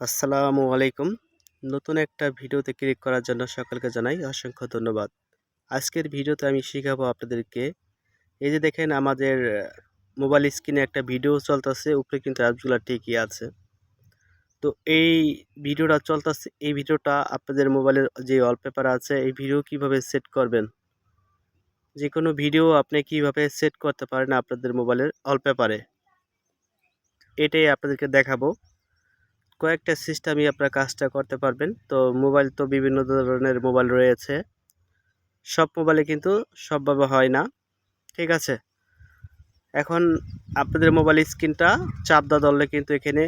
আসসালামু আলাইকুম। নতুন একটা ভিডিওতে ক্লিক করার জন্য সকলকে জানাই অসংখ্য ধন্যবাদ। আজকের ভিডিওতে আমি শেখাবো আপনাদেরকে, এই যে দেখেন আমাদের মোবাইল স্ক্রিনে একটা ভিডিও চলতেছে, উপরে কিন্তু অ্যাপসগুলো ঠিকই আছে। তো এই ভিডিওটা চলতেছে, এই ভিডিওটা আপনাদের মোবাইলের যে ওয়ালপেপার আছে, এই ভিডিও কীভাবে সেট করবেন? যে কোনো ভিডিও আপনি কীভাবে সেট করতে পারেন আপনাদের মোবাইলের ওয়ালপেপারে এটাই আপনাদেরকে দেখাবো। কয়েকটা সিস্টেমই আপনারা কাজটা করতে পারবেন। তো মোবাইল তো বিভিন্ন ধরনের মোবাইল রয়েছে। সব মোবাইলে কিন্তু সবভাবে হয় না। ঠিক আছে? এখন আপনাদের মোবাইল স্ক্রিনটা চাপ দা ধরলে কিন্তু এখানে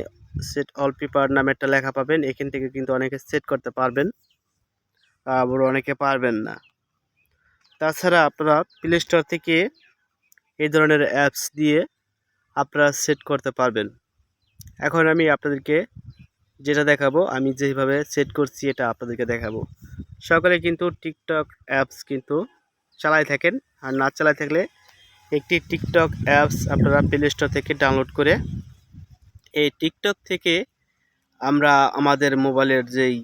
সেট অল পেপার নামে একটা লেখা পাবেন। এখান থেকে কিন্তু অনেকে সেট করতে পারবেন। আবার অনেকে পারবেন না। তাছাড়া আপনারা প্লে স্টোর থেকে এই ধরনের অ্যাপস দিয়ে আপনারা সেট করতে পারবেন। এখন আমি আপনাদেরকে যেটা দেখাবো, আমি যেভাবে সেট করছি এটা আপনাদেরকে দেখাবো। সকলে কিন্তু টিকটক অ্যাপস কিন্তু চালাই থাকেন, আর না চালাই থাকলে একটি টিকটক অ্যাপস আপনারা প্লে স্টোর থেকে ডাউনলোড করে এই টিকটক থেকে আমরা আমাদের মোবাইলের যেই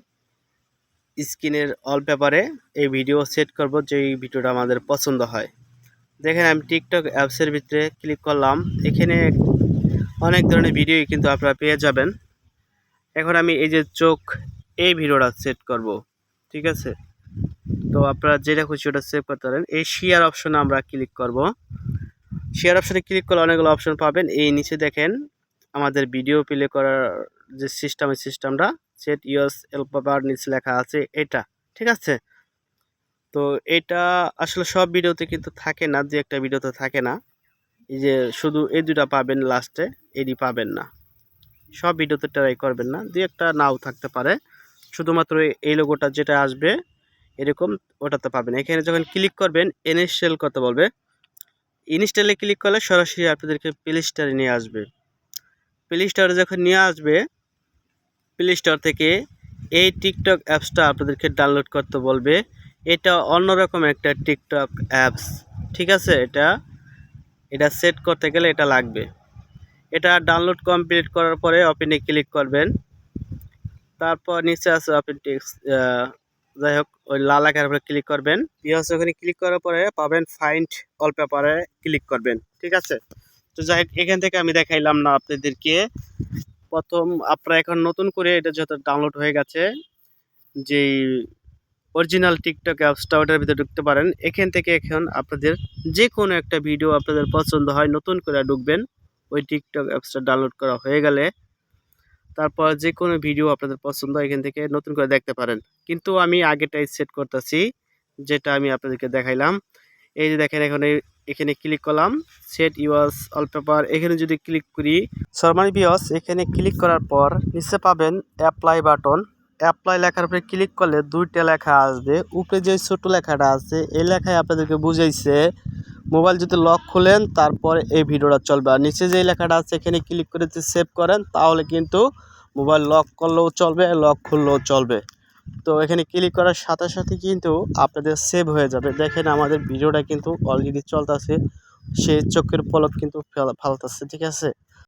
স্ক্রিনের অল পেপারে এই ভিডিও সেট করব, যেই ভিডিওটা আমাদের পছন্দ হয়। দেখেন, আমি টিকটক অ্যাপসের ভিতরে ক্লিক করলাম। এখানে অনেক ধরনের ভিডিও কিন্তু আপনারা পেয়ে যাবেন। এখন আমি এই যে চোখ, এই ভিডিওটা সেট করব, ঠিক আছে? তো আপনারা যেটা খুশি ওটা সেভ করতে পারেন। এই শেয়ার অপশনে আমরা ক্লিক করব। শেয়ার অপশনে ক্লিক করলে অনেকগুলো অপশন পাবেন। এই নিচে দেখেন, আমাদের ভিডিও প্লে করার যে সিস্টেম এই সিস্টেমটা সেট ইউএস এলপাবার নিচে লেখা আছে এটা, ঠিক আছে? তো এটা আসলে সব ভিডিওতে কিন্তু থাকে না যে একটা ভিডিওতে থাকে না। এই যে শুধু এই দুটা পাবেন লাস্টে এডি পাবেন না। সব ভিডিওতে ট্রাই করবেন না। দু একটা নাও থাকতে পারে। শুধুমাত্র এই লোগোটা যেটা আসবে, এরকম ওটাতে পাবেন। এখানে যখন ক্লিক করবেন ইনস্টল করতে বলবে। ইনস্টলে ক্লিক করলে সরাসরি আপনাদেরকে প্লে স্টোরে নিয়ে আসবে। প্লে স্টোরে যখন নিয়ে আসবে প্লে স্টোর থেকে এই টিকটক অ্যাপসটা আপনাদেরকে ডাউনলোড করতে বলবে। এটা অন্যরকম একটা টিকটক অ্যাপস ঠিক আছে? এটা এটা সেট করতে গেলে এটা লাগবে। ডাউনলোড কমপ্লিট করার পরে ওপেনে ক্লিক করবেন। তারপর নিচে আছে ওপেন টেক্স যাই হোক, ওই লাল আকার উপরে ক্লিক করবেন। পিএস ওখানে ক্লিক করার পরে পাবেন ফাইন্ড অল পেপারে ক্লিক করবেন, ঠিক আছে? তো যাই হোক, এখান থেকে আমি দেখাইলাম না আপনাদেরকে। প্রথম, আপনারা এখন নতুন করে এটা যত ডাউনলোড হয়ে গেছে, যেই অরিজিনাল টিকটক অ্যাপসটা ওটার ভিতরে ঢুকতে পারেন। এখান থেকে এখন আপনাদের যে কোনো একটা ভিডিও আপনাদের পছন্দ হয়, নতুন করে ঢুকবেন। ওই টিকটক অ্যাপসটা ডাউনলোড করা হয়ে গেলে তারপর যে কোনো ভিডিও আপনাদের পছন্দ এখান থেকে নতুন করে দেখতে পারেন। কিন্তু আমি আগেটাই সেট করতেছি, যেটা আমি আপনাদেরকে দেখাইলাম। এই যে দেখেন এখানে এখানে ক্লিক করলাম সেট ইউএস অলপেপার এখানে যদি ক্লিক করি সরমানি বিয়স এখানে ক্লিক করার পর নিচে পাবেন অ্যাপ্লাই বাটন অ্যাপ্লাই লেখার উপরে ক্লিক করলে দুইটা লেখা আসবে। উপরে যে ছোট লেখাটা আছে, এই লেখায় আপনাদেরকে বুঝাইছে মোবাইল যদি লক খুলেন, তারপর এই ভিডিওটা চলবে। আর নিচে যে লেখাটা আছে, এখানে ক্লিক করে যদি সেভ করেন, তাহলে কিন্তু মোবাইল লক করলেও চলবে, লক খুললেও চলবে। তো এখানে ক্লিক করার সাথে সাথে কিন্তু আপনাদের সেভ হয়ে যাবে। দেখেন আমাদের ভিডিওটা কিন্তু অলরেডি চলতেছে সে চোখের পলক কিন্তু ফালতেছে, ঠিক আছে?